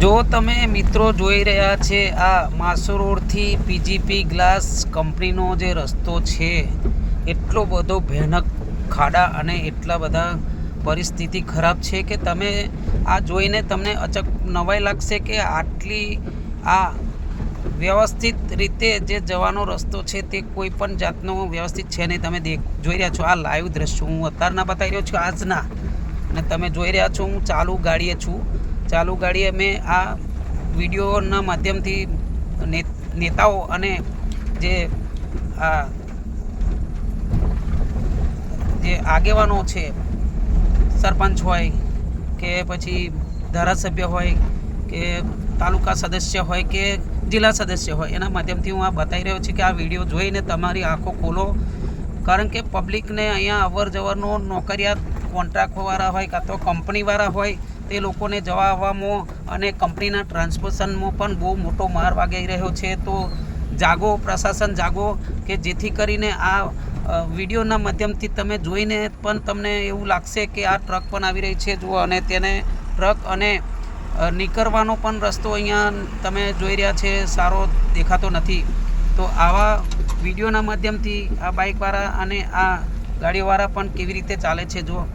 જો તમે મિત્રો જોઈ રહ્યા છે, આ માસો રોડથી પીજીપી ગ્લાસ કંપનીનો જે રસ્તો છે, એટલો બધો ભયાનક ખાડા અને એટલા બધા પરિસ્થિતિ ખરાબ છે કે તમે આ જોઈને તમને અચક નવાઈ લાગશે કે આટલી આ વ્યવસ્થિત રીતે જે જવાનો રસ્તો છે તે કોઈ પણ જાતનો વ્યવસ્થિત છે નહીં. તમે દેખ, જોઈ રહ્યા છો આ લાઈવ દ્રશ્યો. હું અત્યારના બતાવી રહ્યો છું આજના. અને તમે જોઈ રહ્યા છો હું ચાલુ ગાડીએ છું. ચાલુ ગાડીએ મેં આ વિડીયોના માધ્યમથી નેતાઓ અને જે આ, જે આગેવાનો છે, સરપંચ હોય કે પછી ધારાસભ્ય હોય કે તાલુકા સદસ્ય હોય કે જિલ્લા સદસ્ય હોય, એના માધ્યમથી હું આ બતાવી રહ્યો છું કે આ વીડિયો જોઈને તમારી આંખો ખોલો. કારણ કે પબ્લિકને અહીંયા અવર જવરનો નોકરિયાત કોન્ટ્રાક્ટવાળા હોય કાં તો કંપનીવાળા હોય તે લોકોને જવા આવવામાં અને કંપનીના ટ્રાન્સપોર્શનમાં પણ બહુ મોટો માર વાગી રહ્યો છે. તો જાગો પ્રશાસન, જાગો કે જેથી કરીને આ વિડીયોના માધ્યમથી તમે જોઈને પણ તમને એવું લાગશે કે આ ટ્રક પણ આવી રહી છે. જુઓ, અને તેને ટ્રક અને નીકળવાનો પણ રસ્તો અહીંયા તમે જોઈ રહ્યા છે, સારો દેખાતો નથી. તો આવા વિડીયોના માધ્યમથી આ બાઇકવાળા અને આ ગાડીવાળા પણ કેવી રીતે ચાલે છે? જો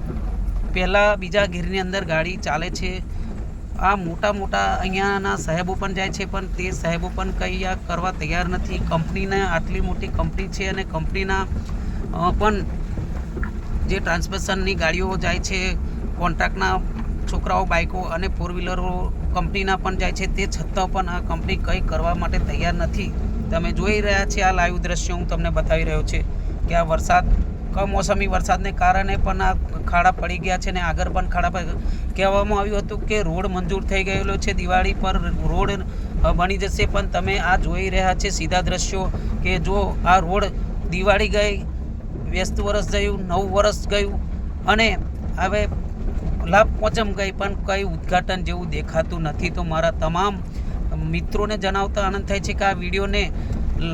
પહેલાં બીજા ગીરની અંદર ગાડી ચાલે છે. આ મોટા મોટા અહીંયાના સાહેબો પણ જાય છે, પણ તે સાહેબો પણ કંઈ આ કરવા તૈયાર નથી. કંપનીને આટલી મોટી કંપની છે અને કંપનીના પણ જે ટ્રાન્સમિશનની ગાડીઓ જાય છે, કોન્ટ્રાક્ટના છોકરાઓ બાઇકો અને ફોર વ્હીલરો કંપનીના પણ જાય છે, તે છતાં પણ આ કંપની કંઈ કરવા માટે તૈયાર નથી. તમે જોઈ રહ્યા છે આ લાઈવ દ્રશ્ય, હું તમને બતાવી રહ્યો છે કે આ વરસાદ કમોસમી વરસાદને કારણે પણ આ ખાડા પડી ગયા છે ને આગળ પણ ખાડા પડી કહેવામાં આવ્યું હતું કે રોડ મંજૂર થઈ ગયેલો છે, દિવાળી પર રોડ બની જશે, પણ તમે આ જોઈ રહ્યા છે સીધા દ્રશ્યો કે જો આ રોડ દિવાળી ગઈ, વ્યસ્ત વરસ ગયું, નવું વર્ષ ગયું અને હવે લાભ પહોંચમ ગઈ, પણ કંઈ ઉદ્ઘાટન જેવું દેખાતું નથી. તો મારા તમામ મિત્રોને જણાવતા આનંદ થાય છે કે આ વિડીયોને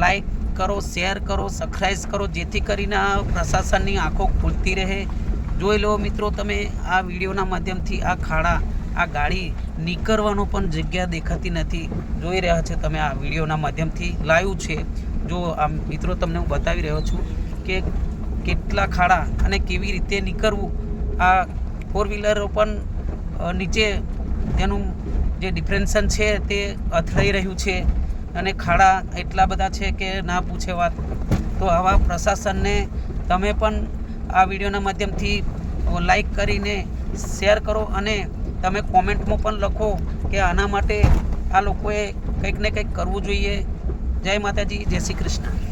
લાઈક કરો, શેર કરો સબસ્ક્રાઈબ કરો, જેથી કરીને આ પ્રશાસનની આંખો ખુલતી રહે. જોઈ લો મિત્રો, તમે આ વિડીયોના માધ્યમથી આ ખાડા, આ ગાડી નીકળવાનો પણ જગ્યા દેખાતી નથી. જોઈ રહ્યા છો તમે આ વિડીયોના માધ્યમથી લાઈવ છે. જો આ મિત્રો, તમને હું બતાવી રહ્યો છું કે કેટલા ખાડા અને કેવી રીતે નીકળવું. આ ફોર વ્હીલરો પણ નીચે તેનું જે ડિફરન્સન છે તે અથડાઈ રહ્યું છે. અને ખાડા એટલા બધા છે કે ના પૂછે વાત. તો આવા પ્રશાસનને તમે પણ આ વિડીયોના માધ્યમથી લાઈક કરીને શેર કરો અને તમે કોમેન્ટમાં પણ લખો કે આના માટે આ લોકોએ કંઈક ને કંઈક કરવું જોઈએ. જય માતાજી, જય શ્રી કૃષ્ણ.